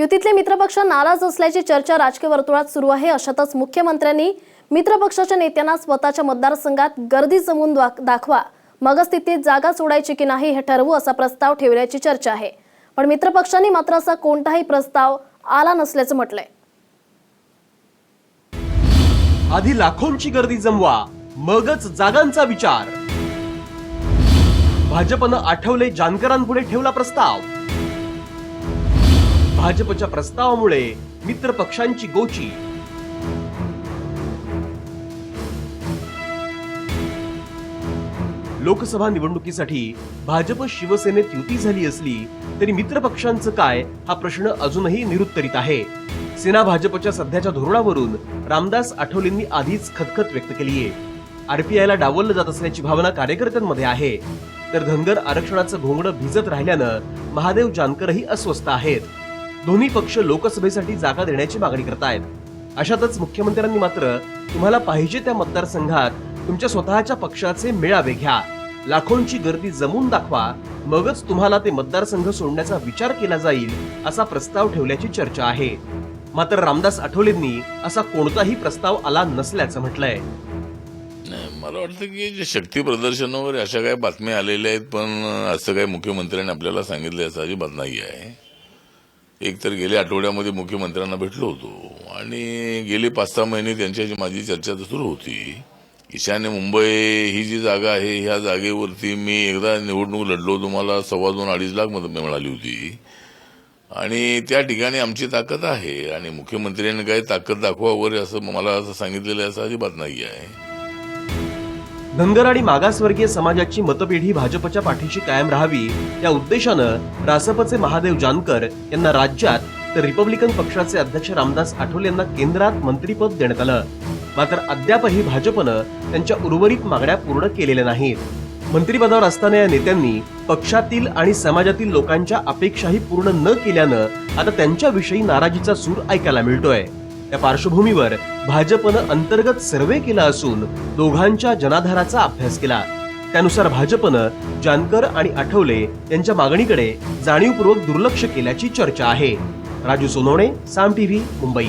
युतीतले मित्रपक्ष नाराज असल्याची चर्चा राजकीय वर्तुळात सुरू आहे. अशातच मुख्यमंत्र्यांनी मित्रपक्षाच्या नेत्यांना स्वतःच्या मतदारसंघात गर्दी जमवून दाख- दाखवा. मगच तिथे जागा सोडायची की नाही हे ठरवू असा प्रस्ताव ठेवल्याची चर्चा आहे. पण मित्रपक्षांनी मात्र असा कोणताही प्रस्ताव आला नसल्याचं म्हटलंय. आधी लाखोंची गर्दी जमवा मगच जागांचा विचार. भाजपनं आठवले जानकरांपुढे ठेवला प्रस्ताव. भाजपच्या प्रस्तावामुळे मित्र पक्षांची गोची. लोकसभा निवडणुकीसाठी भाजप शिवसेनेत युती झाली असली तरी मित्र पक्षांचं काय हा प्रश्न अजूनही निरुत्तरित आहे. सेना भाजपच्या सध्याच्या धोरणावरून रामदास आठवलेंनी आधीच खतखत व्यक्त केली आहे आरपीआयला डावललं जात असल्याची भावना कार्यकर्त्यांमध्ये आहे. तर धनगर आरक्षणाचं घोंगडं भिजत राहिल्यानं महादेव जानकरही अस्वस्थ आहेत. दोन्ही पक्ष लोकसभेसाठी जागा देण्याची मागणी करतायत. अशातच मुख्यमंत्र्यांनी मात्र तुम्हाला पाहिजे त्या मतदारसंघात तुमच्या स्वतःच्या पक्षाचे मेळावे घ्या. लाखोंची गर्दी जमून दाखवा. मगच तुम्हाला ते मतदारसंघ सोडण्याचा विचार केला जाईल असा प्रस्ताव ठेवल्याची चर्चा आहे. मात्र रामदास आठवलेंनी असा कोणताही प्रस्ताव आला नसल्याचं म्हटलंय. मला वाटतं की जे शक्ती प्रदर्शनावर अशा काही बातम्या आलेल्या आहेत पण असं काही मुख्यमंत्र्यांनी आपल्याला सांगितलं असं अजिबात नाही आहे. एक तर गेल्या आठवड्यामध्ये मुख्यमंत्र्यांना भेटलो होतो आणि गेले पाच सहा महिने त्यांच्याशी माझी चर्चा तर सुरू होती. ईशान्य मुंबई ही जी जागा आहे ह्या जागेवरती मी एकदा निवडणूक लढलो होतो सव्वा दोन अडीच लाख मत मिळाली होती. आणि त्या ठिकाणी आमची ताकद आहे आणि मुख्यमंत्र्यांनी काही ताकद दाखवा वगैरे असं मला असं सांगितलेलं आहे असं अजिबात नाही आहे. धनगर आणि मागासवर्गीय समाजाची मतपेढी भाजपच्या पाठीशी कायम राहावी या उद्देशानं रासपचे महादेव जानकर यांना राज्यात तर रिपब्लिकन पक्षाचे अध्यक्ष रामदास आठवले यांना केंद्रात मंत्रीपद देण्यात आलं. मात्र अद्यापही भाजपनं त्यांच्या उर्वरित मागण्या पूर्ण केलेल्या नाहीत. मंत्रिपदावर असताना या नेत्यांनी पक्षातील आणि समाजातील लोकांच्या अपेक्षाही पूर्ण न केल्यानं आता त्यांच्याविषयी नाराजीचा सूर ऐकायला मिळतोय. त्या पार्श्वभूमीवर भाजपनं अंतर्गत सर्वे केला असून दोघांच्या जनाधाराचा अभ्यास केला. त्यानुसार भाजपनं जानकर आणि आठवले यांच्या मागणीकडे जाणीवपूर्वक दुर्लक्ष केल्याची चर्चा आहे. राजू सोनवणे साम टीव्ही मुंबई.